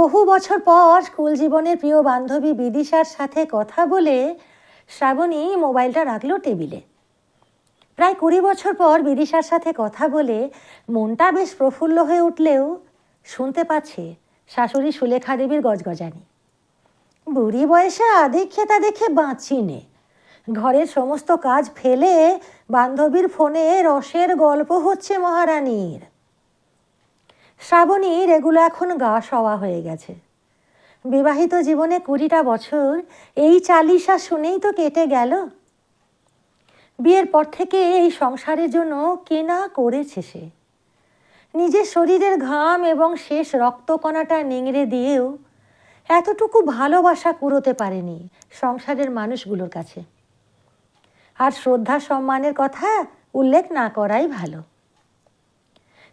বহু বছর পর স্কুল জীবনের প্রিয় বান্ধবী বিদিশার সাথে কথা বলে শ্রাবণী মোবাইলটা রাখল টেবিলে। প্রায় কুড়ি বছর পর বিদিশার সাথে কথা বলে মনটা বেশ প্রফুল্ল হয়ে উঠলেও শুনতে পাচ্ছে শাশুড়ি সুলেখা দেবীর গজগজানি। বুড়ি বয়সে আদিক্ষেতা দেখে বাঁচি নে। ঘরের সমস্ত কাজ ফেলে বান্ধবীর ফোনে রসের গল্প হচ্ছে মহারানীর। শ্রাবণীর এগুলো এখন গা সওয়া হয়ে গেছে। বিবাহিত জীবনে কুড়িটা বছর এই চালিশা শুনেই তো কেটে গেল। বিয়ের পর থেকে এই সংসারের জন্য কেনা করেছে সে। নিজের শরীরের ঘাম এবং শেষ রক্তকণাটা নিংড়ে দিয়েও এতটুকু ভালোবাসা কুড়োতে পারেনি সংসারের মানুষগুলোর কাছে। আর শ্রদ্ধা সম্মানের কথা উল্লেখ না করাই ভালো।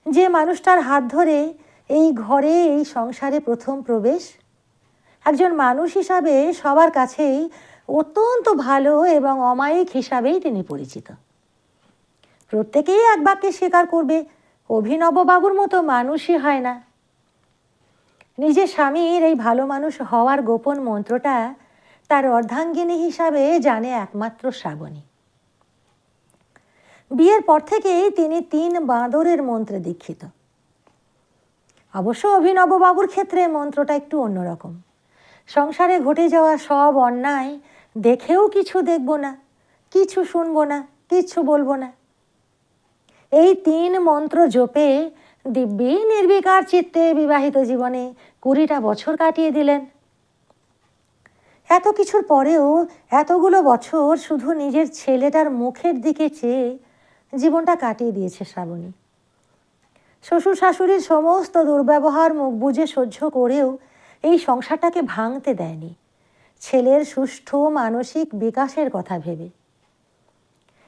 যে মানুষটার হাত ধরে এই ঘরে, এই সংসারে প্রথম প্রবেশ, একজন মানুষ হিসাবে সবার কাছেই অত্যন্ত ভালো এবং অমায়িক হিসাবেই তিনি পরিচিত। প্রত্যেকেই এক বাক্যে স্বীকার করবে অভিনববাবুর মতো মানুষই হয় না। নিজের স্বামীর এই ভালো মানুষ হওয়ার গোপন মন্ত্রটা তার অর্ধাঙ্গিনী হিসাবে জানে একমাত্র শ্রাবণী। বিয়ের পর থেকেই তিনি তিন বাঁদরের মন্ত্রে দীক্ষিত। অবশ্য অভিনববাবুর ক্ষেত্রে মন্ত্রটা একটু অন্যরকম। সংসারে ঘটে যাওয়া সব অন্যায় দেখেও কিছু দেখব না, কিছু শুনব না কিচ্ছু বলব না। এই তিন মন্ত্র জপে দিব্যি নির্বিকার চিত্তে বিবাহিত জীবনে কুড়িটা বছর কাটিয়ে দিলেন। এত কিছুর পরেও এতগুলো বছর শুধু নিজের ছেলেটার মুখের দিকে চেয়ে জীবনটা কাটিয়ে দিয়েছে শ্রাবণী। শ্বশুর শাশুড়ির সমস্ত দুর্ব্যবহার মুখ বুঝে সহ্য করেও এই সংসারটাকে ভাঙতে দেয়নি। ছেলের সুষ্ঠু মানসিক বিকাশের কথা ভেবে।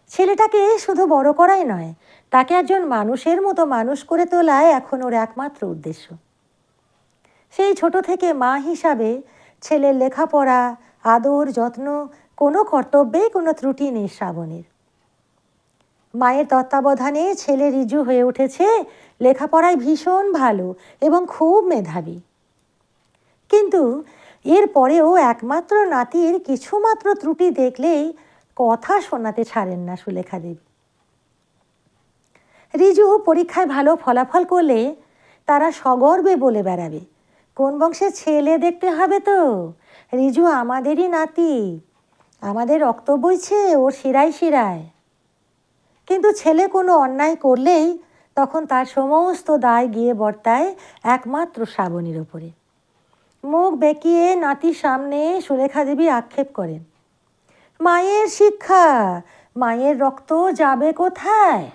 ছেলেটাকে শুধু বড় করাই নয়, তাকে একজন মানুষের মতো মানুষ করে তোলায় এখন ওর একমাত্র উদ্দেশ্য। সেই ছোট থেকে মা হিসাবে ছেলের লেখাপড়া, আদর, যত্ন কোনো কর্তব্যেই কোনো ত্রুটি নেই শ্রাবণীর। মায়ের তত্ত্বাবধানে ছেলে রিজু হয়ে উঠেছে, লেখাপড়ায় ভীষণ ভালো এবং খুব মেধাবী। কিন্তু এর পরেও একমাত্র নাতির কিছুমাত্র ত্রুটি দেখলেই কথা শোনাতে ছাড়েন না সুলেখা দেবী। রিজু পরীক্ষায় ভালো ফলাফল করলে তারা সগর্বে বলে বেড়াবে। কোন বংশের ছেলে দেখতে হবে তো? রিজু আমাদেরই নাতি। আমাদের রক্ত বইছে ওর শিরায় শিরায়। কিন্তু ছেলে কোনো অন্যায় করলেই তখন তার সমস্ত দায় গিয়ে বর্তায় একমাত্র শ্রাবণীর ওপরে। মুখ বেঁকিয়ে নাতির সামনে সুলেখা দেবী আক্ষেপ করেন, মায়ের শিক্ষা, মায়ের রক্ত যাবে কোথায়?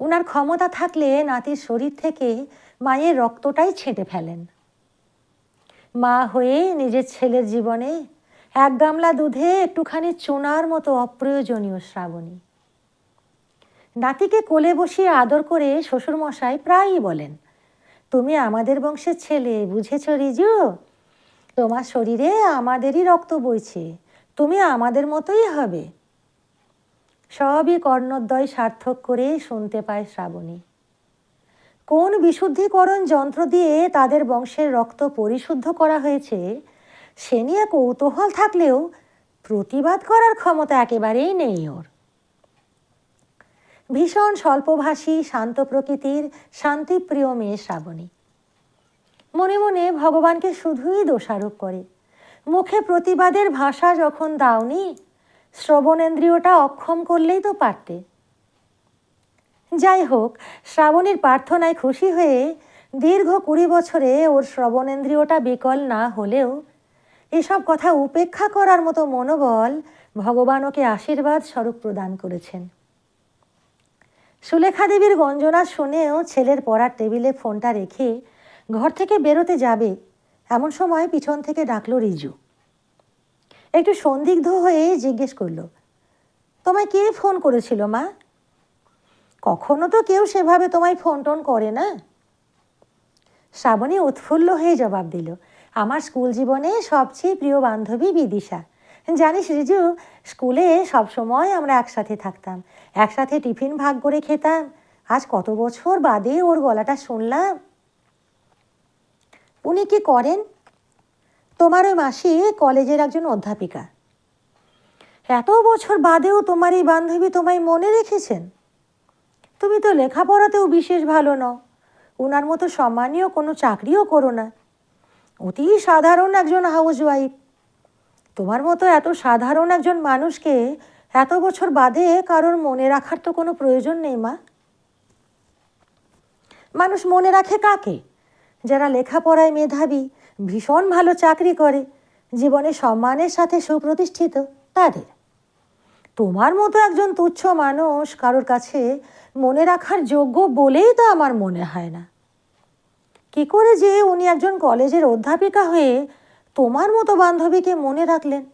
উনার ক্ষমতা থাকলে নাতির শরীর থেকে মায়ের রক্তটাই ছেঁটে ফেলেন। মা হয়ে নিজের ছেলের জীবনে এক গামলা দুধে একটুখানি চুনার মতো অপ্রয়োজনীয় শ্রাবণী। নাতিকে কোলে বসিয়ে আদর করে শ্বশুরমশাই প্রায়ই বলেন, তুমি আমাদের বংশের ছেলে, বুঝেছ রিজু? তোমার শরীরে আমাদেরই রক্ত বইছে, তুমি আমাদের মতোই হবে। সবই কর্ণদ্বয় সার্থক করে শুনতে পায় শ্রাবণী। কোন বিশুদ্ধিকরণ যন্ত্র দিয়ে তাদের বংশের রক্ত পরিশুদ্ধ করা হয়েছে, সে নিয়ে কৌতূহল থাকলেও প্রতিবাদ করার ক্ষমতা একেবারেই নেই ওর। ভীষণ স্বল্পভাষী, শান্ত প্রকৃতির, শান্তিপ্রিয় মেয়ে শ্রাবণী। মনে মনে ভগবানকে শুধুই দোষারোপ করে। মুখে প্রতিবাদের ভাষা যখন দাওনি, শ্রবণেন্দ্রিয়টা অক্ষম করলেই তো পারতে। যাই হোক, শ্রাবণীর প্রার্থনায় খুশি হয়ে দীর্ঘ কুড়ি বছরে ওর শ্রবণেন্দ্রিয়টা বিকল না হলেও এসব কথা উপেক্ষা করার মতো মনোবল ভগবান ওকে আশীর্বাদ স্বরূপ প্রদান করেছেন। সুলেখা দেবীর গঞ্জনা শুনেও ছেলের পড়ার টেবিলে ফোনটা রেখে ঘর থেকে বেরোতে যাবে, এমন সময় পিছন থেকে ডাকলো রিজু। একটু সন্দিগ্ধ হয়ে জিজ্ঞেস করল, তোমায় কে ফোন করেছিল মা? কখনো তো কেউ সেভাবে তোমায় ফোন টোন করে না। শ্রাবণী উৎফুল্ল হয়ে জবাব দিল, আমার স্কুল জীবনে সবচেয়ে প্রিয় বান্ধবী বিদিশা। জানিস রিজু, স্কুলে সব সময় আমরা একসাথে থাকতাম। একসাথে টিফিন ভাগ করে খেতাম। আজ কত বছর বাদে ওর গলাটা শুনলাম। উনি কি করেন? তোমার ওই মাসি কলেজের একজন অধ্যাপিকা। এত বছর বাদেও তোমার এই বান্ধবী তোমায় মনে রেখেছেন? তুমি তো লেখাপড়াতেও বিশেষ ভালো নও। ওনার মতো সম্মানীয় কোনো চাকরিও করো না। অতি সাধারণ একজন হাউসওয়াইফ তোমার মতো এত সাধারণ একজন মানুষকে এত বছর বাদে কারোর মনে রাখার তো কোনো প্রয়োজন নেই, মা। মানুষ মনে রাখে কাকে? যারা লেখাপড়ায় মেধাবী, ভীষণ ভালো চাকরি করে, জীবনে সম্মানের সাথে সুপ্রতিষ্ঠিত, তাদের। তোমার মতো একজন তুচ্ছ মানুষ কারোর কাছে মনে রাখার যোগ্য বলেই তো আমার মনে হয় না। কি করে যে উনি একজন কলেজের অধ্যাপিকা হয়ে তোমার মতো বান্ধবীকে মনে রাখলেন?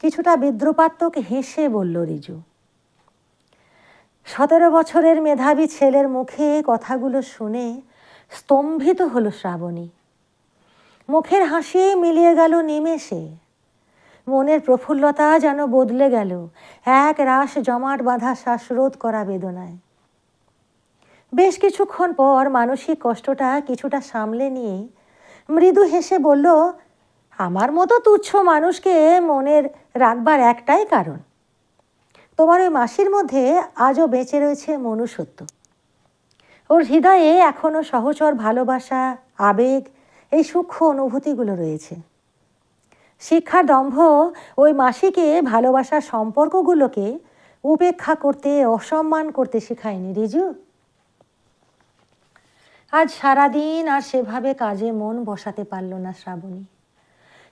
কিছুটা বিদ্রুপাত্মক হেসে বলল, রিজু, সতেরো বছরের মেধাবী ছেলের মুখে কথাগুলো শুনে স্তম্ভিত হলো শ্রাবণী। মুখের হাসি মিলিয়ে গেল নিমেষে। মনের প্রফুল্লতা যেন বদলে গেল, এক রাস জমাট বাঁধা শ্বাসরোধ করা বেদনায়। বেশ কিছুক্ষণ পর মানসিক কষ্টটা কিছুটা সামলে নিয়ে মৃদু হেসে বলল আমার মতো তুচ্ছ মানুষকে মনের রাখবার একটাই কারণ। তোমার ওই মাসির মধ্যে আজও বেঁচে রয়েছে মনুষ্যত্ব। ওর হৃদয়ে এখনও সহচর ভালোবাসা, আবেগ, এই সূক্ষ্ম অনুভূতিগুলো রয়েছে। শিক্ষার দম্ভ ওই মাসিকে ভালোবাসার সম্পর্কগুলোকে উপেক্ষা করতে, অসম্মান করতে শেখায়নি। রিজু? আজ সারাদিন আর সেভাবে কাজে মন বসাতে পারল না শ্রাবণী।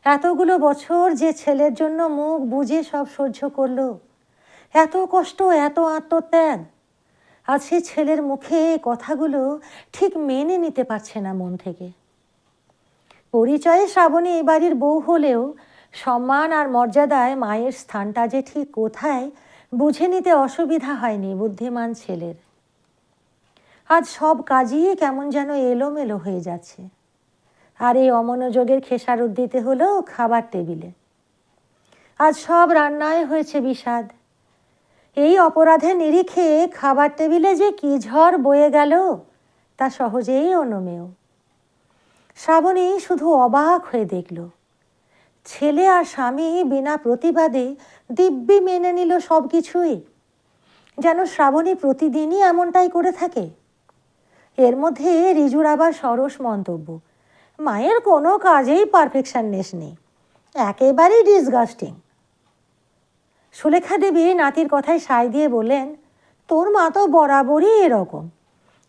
এতগুলো বছর যে ছেলের জন্য মুখ বুঝে সব সহ্য করল। এত কষ্ট, এত আত্মত্যাগ। আজ সে ছেলের মুখে কথাগুলো ঠিক মেনে নিতে পারছে না মন থেকে। পরিচয়ে শ্রাবণী এ বাড়ির বউ হলেও সম্মান আর মর্যাদায় মায়ের স্থানটা যে ঠিক কোথায়, বুঝে নিতে অসুবিধা হয়নি বুদ্ধিমান ছেলের। আজ সব কাজই কেমন যেন এলোমেলো হয়ে যাচ্ছে। আর এই অমনোযোগের খেসারত দিতে হলো খাবার টেবিলে। আজ সব রান্নায় হয়েছে বিষাদ। এই অপরাধের নিরিখে খাবার টেবিলে যে কি ঝড় বয়ে গেল, তা সহজেই অনুমেয়। শ্রাবণী শুধু অবাক হয়ে দেখল। ছেলে আর স্বামী বিনা প্রতিবাদে দিব্যি মেনে নিল সব কিছুই যেন শ্রাবণী প্রতিদিনই এমনটাই করে থাকে। এর মধ্যে রিজুর আবার সরস মন্তব্য। মায়ের কোনো কাজেই পারফেকশননেস নেই একেবারেই ডিসগাস্টিং সুলেখা দেবী নাতির কথায় সায় দিয়ে বললেন, তোর মা তো বরাবরই এরকম।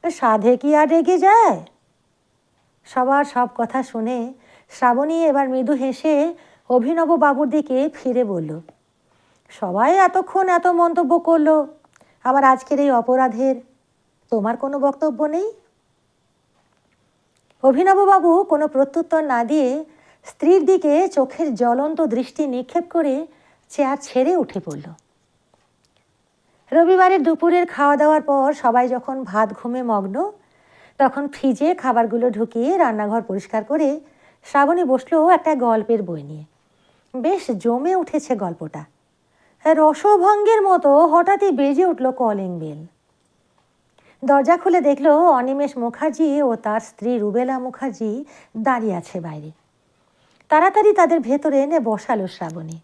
সাধে কি আর রেগে যায়? সবার সব কথা শুনে শ্রাবণী এবার মৃদু হেসে অভিনব বাবুর দিকে ফিরে বলল, সবাই এতক্ষণ এত মন্তব্য করল। আমার আজকের এই অপরাধের তোমার কোনো বক্তব্য নেই? অভিনববাবু কোনো প্রত্যুত্তর না দিয়ে স্ত্রীর দিকে চোখের জ্বলন্ত দৃষ্টি নিক্ষেপ করে চেয়ার ছেড়ে উঠে পড়ল। রবিবারের দুপুরের খাওয়া দাওয়ার পর সবাই যখন ভাত ঘুমে মগ্ন, তখন ফ্রিজে খাবারগুলো ঢুকিয়ে রান্নাঘর পরিষ্কার করে শ্রাবণী বসল একটা গল্পের বই নিয়ে। বেশ জমে উঠেছে গল্পটা। রসভঙ্গের মতো হঠাৎই বেজে উঠল কলিং বেল। দরজা খুলে দেখল অনিমেষ মুখার্জি ও তার স্ত্রী রুবেলা মুখার্জি দাঁড়িয়ে আছে বাইরে। তাড়াতাড়ি তাদের ভেতরে এনে বসালো শ্রাবণী।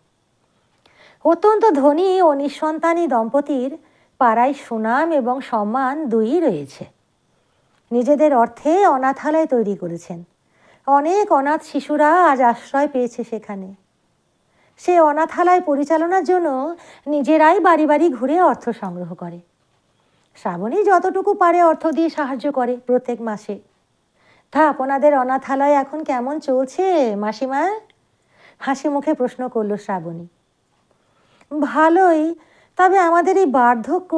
অত্যন্ত ধনী ও নিঃসন্তানী দম্পতির পাড়ায় সুনাম এবং সম্মান দুইই রয়েছে। নিজেদের অর্থে অনাথালয় তৈরি করেছেন। অনেক অনাথ শিশুরা আজ আশ্রয় পেয়েছে সেখানে। সে অনাথালয় পরিচালনার জন্য নিজেরাই বাড়ি বাড়ি ঘুরে অর্থ সংগ্রহ করে। শ্রাবণী যতটুকু পারে অর্থ দিয়ে সাহায্য করে প্রত্যেক মাসে। তা আপনাদের অনাথালয় এখন কেমন চলছে, মাসিমা? হাসি মুখে প্রশ্ন করল শ্রাবণী। ভালোই, তবে আমাদের এই বার্ধক্য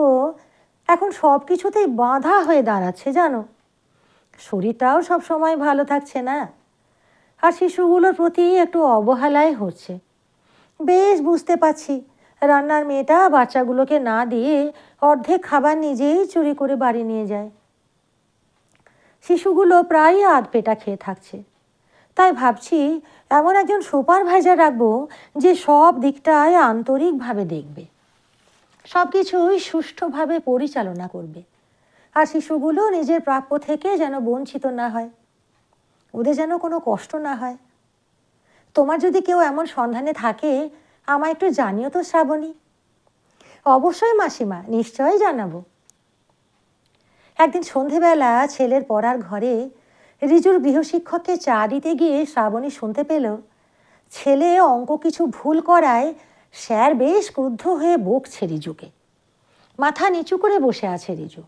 এখন সব কিছুতেই বাধা হয়ে দাঁড়াচ্ছে, জানো? শরীরটাও সব সময় ভালো থাকছে না। আর শিশুগুলোর প্রতি একটু অবহেলাই হচ্ছে। বেশ, বুঝতে পারছি। রান্নার মেয়েটা বাচ্চাগুলোকে না দিয়ে অর্ধেক খাবার নিজেই চুরি করে বাড়ি নিয়ে যায়। শিশুগুলো প্রায়ই আধ পেটা খেয়ে থাকছে। তাই ভাবছি, এমন একজন সুপারভাইজার রাখব যে সব দিকটায় আন্তরিকভাবে দেখবে। সব কিছুই সুষ্ঠুভাবে পরিচালনা করবে। আর শিশুগুলো নিজের প্রাপ্য থেকে যেন বঞ্চিত না হয়। ওদের যেন কোনো কষ্ট না হয়। তোমার যদি কেউ এমন সন্ধানে থাকে আমায় একটু জানিও তো, শ্রাবণী। অবশ্যই, মাসিমা, নিশ্চয়ই জানাব। একদিন সন্ধেবেলা ছেলের পড়ার ঘরে রিজুর গৃহশিক্ষককে চা দিতে গিয়ে শ্রাবণী শুনতে পেল, ছেলে অঙ্ক কিছু ভুল করায় স্যার বেশ ক্রুদ্ধ হয়ে বকছে রিজুকে। মাথা নিচু করে বসে আছে রিজু।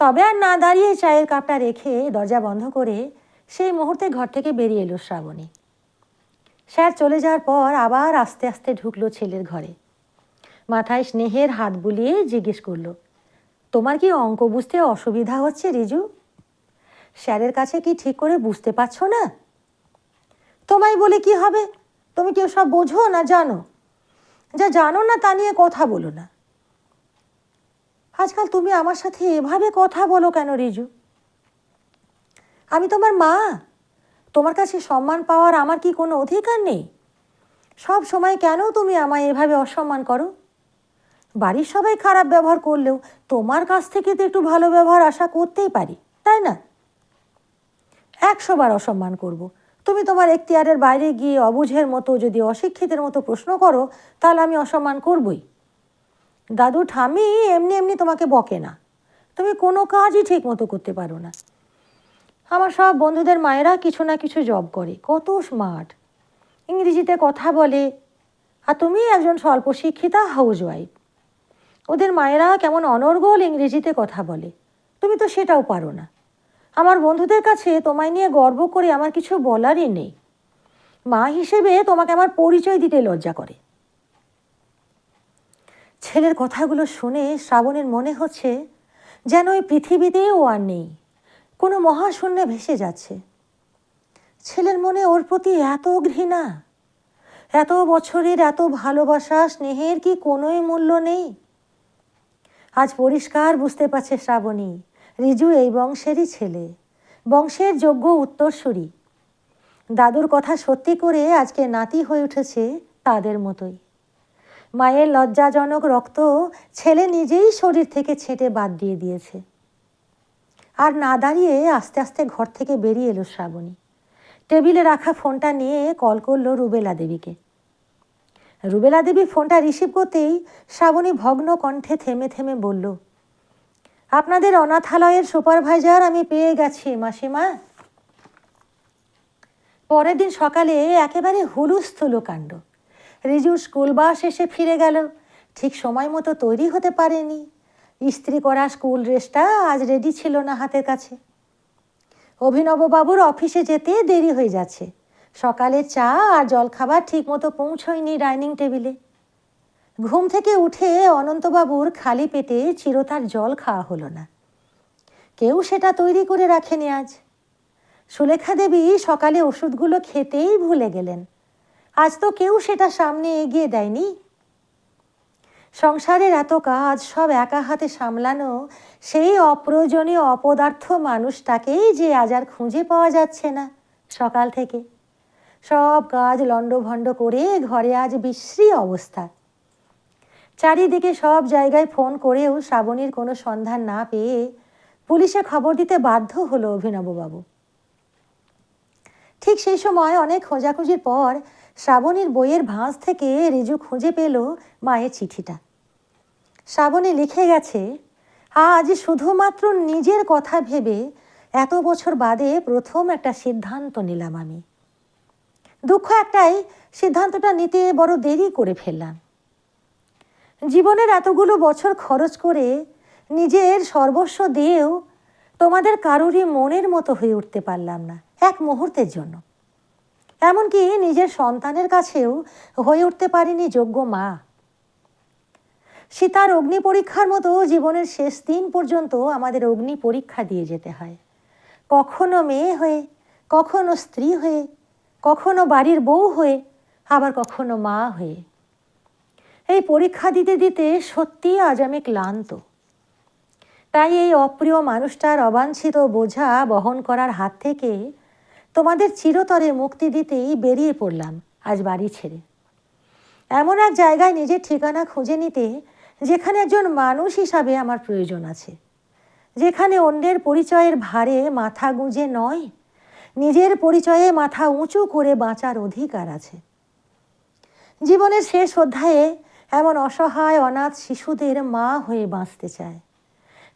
তবে আর না দাঁড়িয়ে চায়ের কাপটা রেখে দরজা বন্ধ করে সেই মুহূর্তে ঘর থেকে বেরিয়ে এলো শ্রাবণী। স্যার চলে যাওয়ার পর আবার আস্তে আস্তে ঢুকলো ছেলের ঘরে। মাথায় স্নেহের হাত বুলিয়ে জিজ্ঞেস করল, তোমার কি অঙ্ক বুঝতে অসুবিধা হচ্ছে রিজু? স্যারের কাছে কি ঠিক করে বুঝতে পারছ না? তোমায় বলে কি হবে? তুমি কেউ সব বোঝো না জানো? যা জানো না তা নিয়ে কথা বলো না। আজকাল তুমি আমার সাথে এভাবে কথা বলো কেন রিজু? আমি তোমার মা। তোমার কাছে সম্মান পাওয়ার আমার কি কোনো অধিকার নেই? সব সময় কেন তুমি আমায় এভাবে অসম্মান করো? বাড়ির সবাই খারাপ ব্যবহার করলেও তোমার কাছ থেকে তো একটু ভালো ব্যবহার আশা করতেই পারি, তাই না? একশোবার অসম্মান করব। তুমি তোমার এখতিয়ারের বাইরে গিয়ে অবুঝের মতো যদি অশিক্ষিতের মতো প্রশ্ন করো, তাহলে আমি অসম্মান করবই। দাদু ঠামি এমনি এমনি তোমাকে বকে না। তুমি কোনো কাজই ঠিক মতো করতে পারো না। আমার সব বন্ধুদের মায়েরা কিছু না কিছু জব করে। কত স্মার্ট ইংরেজিতে কথা বলে। আর তুমি একজন স্বল্প শিক্ষিতা হাউস ওয়াইফ ওদের মায়েরা কেমন অনর্গল ইংরেজিতে কথা বলে। তুমি তো সেটাও পারো না। আমার বন্ধুদের কাছে তোমায় নিয়ে গর্ব করে আমার কিছু বলারই নেই। মা হিসেবে তোমাকে আমার পরিচয় দিতে লজ্জা করে। ছেলের কথাগুলো শুনে শ্রাবণের মনে হচ্ছে যেন ওই পৃথিবীতেও আর নেই। কোনো মহাশূন্যে ভেসে যাচ্ছে। ছেলের মনে ওর প্রতি এত ঘৃণা, এত বছরের এত ভালোবাসা, স্নেহের কি কোনোই মূল্য নেই? আজ পরিষ্কার বুঝতে পারছে শ্রাবণী, রিজু এই বংশেরই ছেলে, বংশের যোগ্য উত্তরসূরি। দাদুর কথা সত্যি করে আজকে নাতি হয়ে উঠেছে তাদের মতোই। মায়ের লজ্জাজনক রক্ত ছেলে নিজেই শরীর থেকে ছেটে বাদ দিয়ে দিয়েছে। আর না দাঁড়িয়ে আস্তে আস্তে ঘর থেকে বেরিয়ে এলো শ্রাবণী। টেবিলে রাখা ফোনটা নিয়ে কল করল রুবেলা দেবীকে। রুবেলা দেবী ফোনটা রিসিভ করতেই শ্রাবণী ভগ্ন কণ্ঠে থেমে থেমে বলল, আপনাদের অনাথালয়ের সুপারভাইজার আমি পেয়ে গেছি, মাসিমা। পরের দিন সকালে একেবারে হুলুস্থুল কাণ্ড। রিজু স্কুল বাস এসে ফিরে গেল। ঠিক সময় মতো তৈরি হতে পারেনি। ইস্ত্রি করা স্কুল ড্রেসটা আজ রেডি ছিল না হাতের কাছে। অভিনববাবুর অফিসে যেতে দেরি হয়ে যাচ্ছে। সকালে চা আর জলখাবার ঠিক মতো পৌঁছয়নি ডাইনিং টেবিলে ঘুম থেকে উঠে অনন্তবাবুর খালি পেটে চিরতার জল খাওয়া হলো না। কেউ সেটা তৈরি করে রাখেনি আজ। সুলেখা দেবী সকালে ওষুধগুলো খেতেই ভুলে গেলেন। আজ তো কেউ সেটা সামনে এগিয়ে দেয়নি। সংসারের এত কাজ সব একা হাতে সামলানো, সেই অপ্রয়োজনীয় অপদার্থ মানুষটাকেই যে আজ আর খুঁজে পাওয়া যাচ্ছে না সকাল থেকে। সব কাজ লণ্ডভণ্ড করে ঘরে আজ বিশ্রী অবস্থা। চারিদিকে সব জায়গায় ফোন করেও শ্রাবণীর কোনো সন্ধান না পেয়ে পুলিশে খবর দিতে বাধ্য হলো অভিনববাবু। ঠিক সেই সময় অনেক খোঁজাখুঁজির পর শ্রাবণীর বইয়ের ভাঁজ থেকে রিজু খুঁজে পেল মায়ের চিঠিটা। শ্রাবণী লিখে গেছে, আজ শুধুমাত্র নিজের কথা ভেবে এত বছর বাদে প্রথম একটা সিদ্ধান্ত নিলাম আমি। দুঃখ একটাই, সিদ্ধান্তটা নিতে বড় দেরি করে ফেললাম। জীবনের এতগুলো বছর খরচ করে নিজের সর্বস্ব দিয়েও তোমাদের কারোরই মনের মতো হয়ে উঠতে পারলাম না, এক মুহূর্তের জন্য। এমনকি নিজের সন্তানের কাছেও হয়ে উঠতে পারিনি যোগ্য মা। সীতার অগ্নি পরীক্ষার মতো জীবনের শেষ দিন পর্যন্ত আমাদের অগ্নি পরীক্ষা দিয়ে যেতে হয়। কখনো মেয়ে হয়ে, কখনো স্ত্রী হয়ে, কখনো বাড়ির বউ হয়ে, আবার কখনো মা হয়ে। এই পরীক্ষা দিতে দিতে সত্যি আজ আমি ক্লান্ত। তাই এই অপ্রিয় মানুষটার অবাঞ্ছিত বোঝা বহন করার হাত থেকে তোমাদের চিরতরে মুক্তি দিতেই বেরিয়ে পড়লাম আজ বাড়ি ছেড়ে। এমন এক জায়গায় নিজের ঠিকানা খুঁজে নিতে যেখানে একজন মানুষ হিসাবে আমার প্রয়োজন আছে। যেখানে অন্যের পরিচয়ের ভারে মাথা গুঁজে নয়, নিজের পরিচয়ে মাথা উঁচু করে বাঁচার অধিকার আছে। জীবনের শেষ অধ্যায়ে এমন অসহায়, অনাথ শিশুদের মা হয়ে বাঁচতে চায়,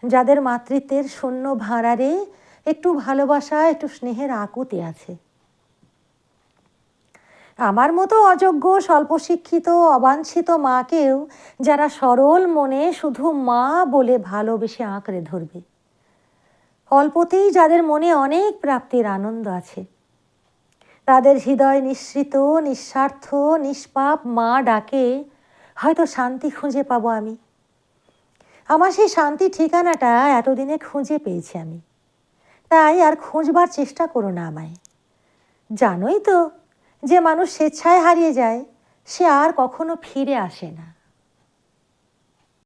যাদের মাতৃত্বের শূন্য ভাঁড়ারে একটু ভালোবাসা, একটু স্নেহের আকুতি আছে। আমার মতো অযোগ্য স্বল্প শিক্ষিত অবাঞ্ছিত মাকেও যারা সরল মনে শুধু মা বলে ভালোবেসে আঁকড়ে ধরবে। অল্পতেই যাদের মনে অনেক প্রাপ্তির আনন্দ আছে। তাদের হৃদয় নিঃসৃত, নিঃস্বার্থ, নিষ্পাপ মা ডাকে, হয়তো শান্তি খুঁজে পাবো আমি। আমার সেই শান্তি ঠিকানাটা এতদিনে খুঁজে পেয়েছি আমি। তাই আর খুঁজবার চেষ্টা করো না আমায়। জানোই তো যে মানুষ স্বেচ্ছায় হারিয়ে যায় সে আর কখনো ফিরে আসে না।